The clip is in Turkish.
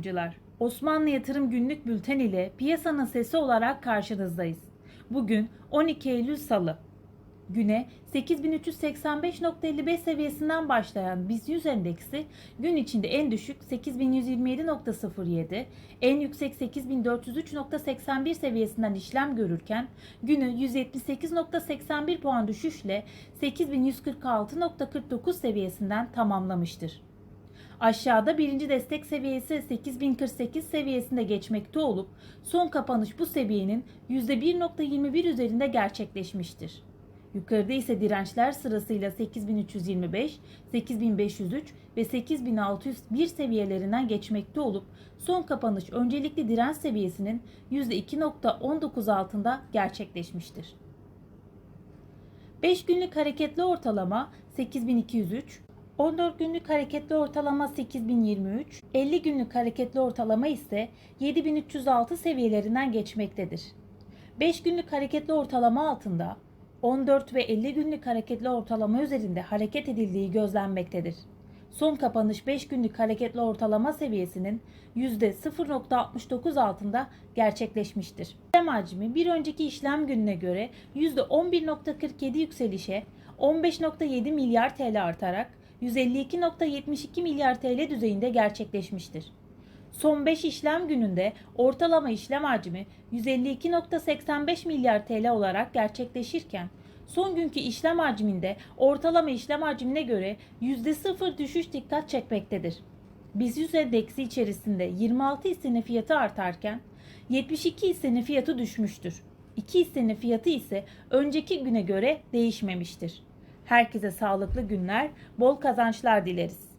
Merhabalar. Osmanlı Yatırım Günlük Bülten ile piyasanın sesi olarak karşınızdayız. Bugün 12 Eylül Salı. Güne 8385.55 seviyesinden başlayan BIST 100 endeksi gün içinde en düşük 8127.07, en yüksek 8403.81 seviyesinden işlem görürken günü 178.81 puan düşüşle 8146.49 seviyesinden tamamlamıştır. Aşağıda birinci destek seviyesi 8048 seviyesinde geçmekte olup son kapanış bu seviyenin %1.21 üzerinde gerçekleşmiştir. Yukarıda ise dirençler sırasıyla 8325, 8503 ve 8601 seviyelerinden geçmekte olup son kapanış öncelikli direnç seviyesinin %2.19 altında gerçekleşmiştir. 5 günlük hareketli ortalama 8203, 14 günlük hareketli ortalama 8023, 50 günlük hareketli ortalama ise 7306 seviyelerinden geçmektedir. 5 günlük hareketli ortalama altında 14 ve 50 günlük hareketli ortalama üzerinde hareket edildiği gözlenmektedir. Son kapanış 5 günlük hareketli ortalama seviyesinin %0.69 altında gerçekleşmiştir. İşlem hacmi bir önceki işlem gününe göre %11.47 yükselişe 15.7 milyar TL artarak 152.72 milyar TL düzeyinde gerçekleşmiştir. Son 5 işlem gününde ortalama işlem hacmi 152.85 milyar TL olarak gerçekleşirken son günkü işlem hacminde ortalama işlem hacmine göre %0 düşüş dikkat çekmektedir. BIST 100 endeksi içerisinde 26 hissenin fiyatı artarken 72 hissenin fiyatı düşmüştür. 2 hissenin fiyatı ise önceki güne göre değişmemiştir. Herkese sağlıklı günler, bol kazançlar dileriz.